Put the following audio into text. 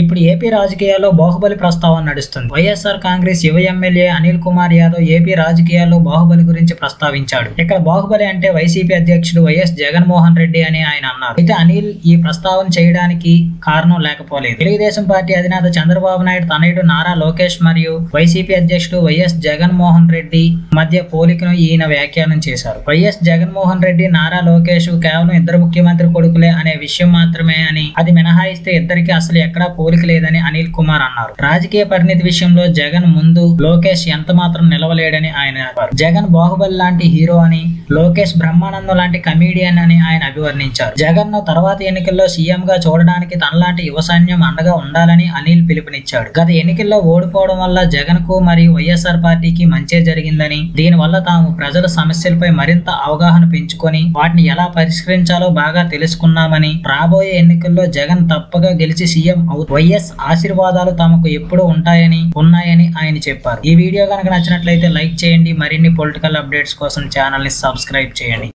ఇప్పుడు ఏపీ రాజకీయాల్లో బాహుబలి ప్రస్తావన నడుస్తుంది. వైఎస్ఆర్ కాంగ్రెస్ యువ ఎమ్మెల్యే అనిల్ కుమార్ యాదవ్ ఏపీ రాజకీయాల్లో బాహుబలి గురించి ప్రస్తావించాడు. ఇక్కడ బాహుబలి అంటే వైసీపీ అధ్యక్షుడు వైఎస్ జగన్మోహన్ రెడ్డి అని ఆయన అన్నారు. అయితే అనిల్ ఈ ప్రస్తావన చేయడానికి కారణం లేకపోలేదు. తెలుగుదేశం పార్టీ అధినేత చంద్రబాబు నాయుడు తనయుడు నారా లోకేష్ మరియు వైసీపీ అధ్యక్షుడు వైఎస్ జగన్మోహన్ రెడ్డి మధ్య పోలికను ఈయన వ్యాఖ్యానం చేశారు. వైఎస్ జగన్మోహన్ రెడ్డి నారా లోకేష్ కేవలం ఇద్దరు ముఖ్యమంత్రి కొడుకులే అనే విషయం మాత్రమే అని అది మినహాయిస్తే ఇద్దరికి అసలు ఎక్కడా పోలిక లేదని అనిల్ కుమార్ అన్నారు. రాజకీయ పరిణితి విషయంలో జగన్ ముందు లోకేష్ ఎంత మాత్రం నిలవలేడని ఆయన చెప్పారు జగన్ బాహుబలి లాంటి హీరో అని లోకేష్ బ్రహ్మానందం లాంటి కమీడియన్ అని ఆయన అభివర్ణించారు. జగన్ను తర్వాత ఎన్నికల్లో సీఎం గా చూడడానికి తనలాంటి యువ సైన్యం అండగా ఉండాలని అనిల్ పిలుపునిచ్చాడు. గత ఎన్నికల్లో ఓడిపోవడం వల్ల జగన్కు మరియు వైఎస్ఆర్ పార్టీకి మంచే జరిగిందని దీనివల్ల తాము ప్రజల సమస్యలపై మరింత అవగాహన పెంచుకొని వాటిని ఎలా పరిష్కరించాలో బాగా తెలుసుకున్నామని రాబోయే ఎన్నికల్లో జగన్ తప్పగా గెలిచి సీఎం అవుతుంది వైఎస్ ఆశీర్వాదాలు తమకు ఎప్పుడూ ఉంటాయని ఉన్నాయని ఆయన చెప్పారు. ఈ వీడియో కనుక నచ్చినట్లయితే లైక్ చేయండి. మరిన్ని పొలిటికల్ అప్డేట్స్ కోసం ఛానల్ని సబ్స్క్రైబ్ చేయండి.